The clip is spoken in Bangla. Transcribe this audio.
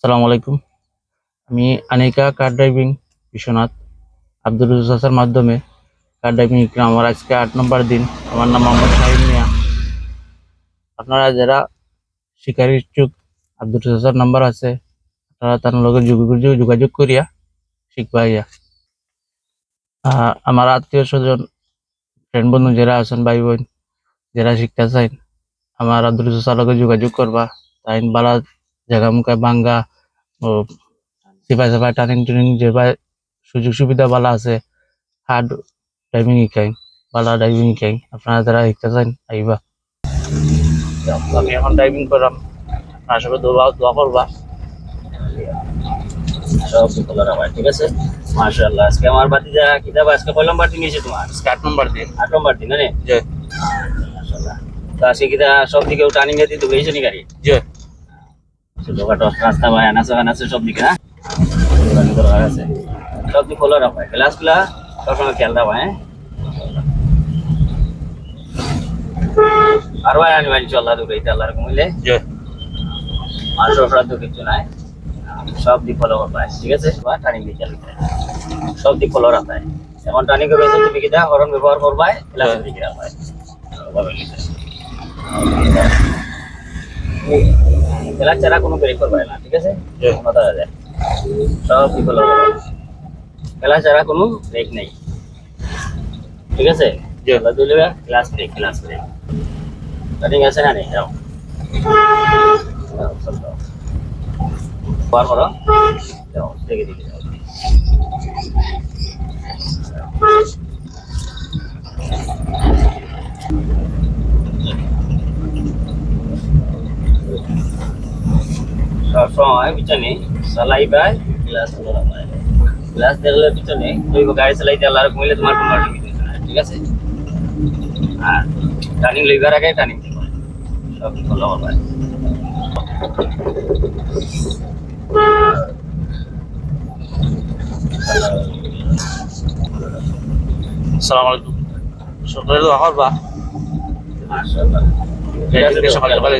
আসসালামু আলাইকুম। আমি আনিকা কার ড্রাইভিং বিশ্বনাথ। আব্দুল রুজাসার মাধ্যমে কার ড্রাইভিং আমার আজকে আট নম্বর দিন। আমার নাম মোহাম্মদ শাহিন মিয়া। আপনারা যারা শিকার ইচ্ছুক আব্দুল রুজাসার নাম্বার আছে, আপনারা তার লগে যোগাযোগ করিয়া শিখবা ইয়া। আমার আত্মীয় স্বজন ফ্রেন্ড বন্ধু যারা আছেন, ভাই বোন, যারা শিখতে চান, আমার আব্দুল রুজাসার লগে যোগাযোগ করবা। তাই বালা জায়গা বাঙ্গা ও সিপাই সাপাই টার্নিং টুনিং যেবা সুযোগ সুবিধা বালা আছে হার্ড ড্রাইভিং শিকাই বালা ড্রাইভিং শিকাই আপনারা যারা শিখতে চান আইবা। আমি এখন ড্রাইভিং করাম আপনার সবাই দোয়া দোয়া করবা। ঠিক আছে? মাশাআল্লাহ আজকে আমার বাতি যা কিতাব আজকে নম্বর দিন নিয়েছে তোমার? স্টার্ট নাম্বার দিন। আট নম্বর দিন না যে মাশাআল্লাহ। তো আজকে কিতা সব দিকে টার্নিং এ দিতে গেছো নি গাড়ি? যে ছোটখাটো রাস্তা বা আনাচে আনাচে সব দিকে না গাড়ি দরকার আছে। সব দিকে খোলা রাখায় গ্লাসগুলা সবসময় খেয়াল রাখা হ্যাঁ? আর ভাই আনি ভাই ইনশাআল্লাহ দুটো ইতে আল্লাহর কমিলে আর সব রাত কিছু নাই। সব দিক ফলো হয় ঠিক আছে? বা টার্নিং দিয়ে চালিয়ে। সব দিক ফলো হয় এখন টার্নিং করে তুমি কিটা হরন ব্যবহার করবাই ক্লাসের দিকে রাখবাই খেলা ছাড়া কোনো ব্রেক করবে না ঠিক আছে? ধরা যায় সব দিক ফলো খেলা ছাড়া কোনো ব্রেক নেই। ঠিক আছে? Clutch brake clutch brake turning আছে না নেই? যাও। বার করো। যাও দেখে দিকে যাও। সবসময় পিছনে। চালাই পায় গ্লাস গ্লাস দেখলে পিছনে তুমি গাড়ি চালাইতে আল্লাহ কমিলে তোমার কোনো অসুবিধা ঠিক আছে? আর টার্নিং লইবার আগে টার্নিং দিবা সব ভালো হবে আসসালামু আলাইকুম। সকালে দোয়া করবা মাশাআল্লাহ। ঠিক আছে, সকালে সকালে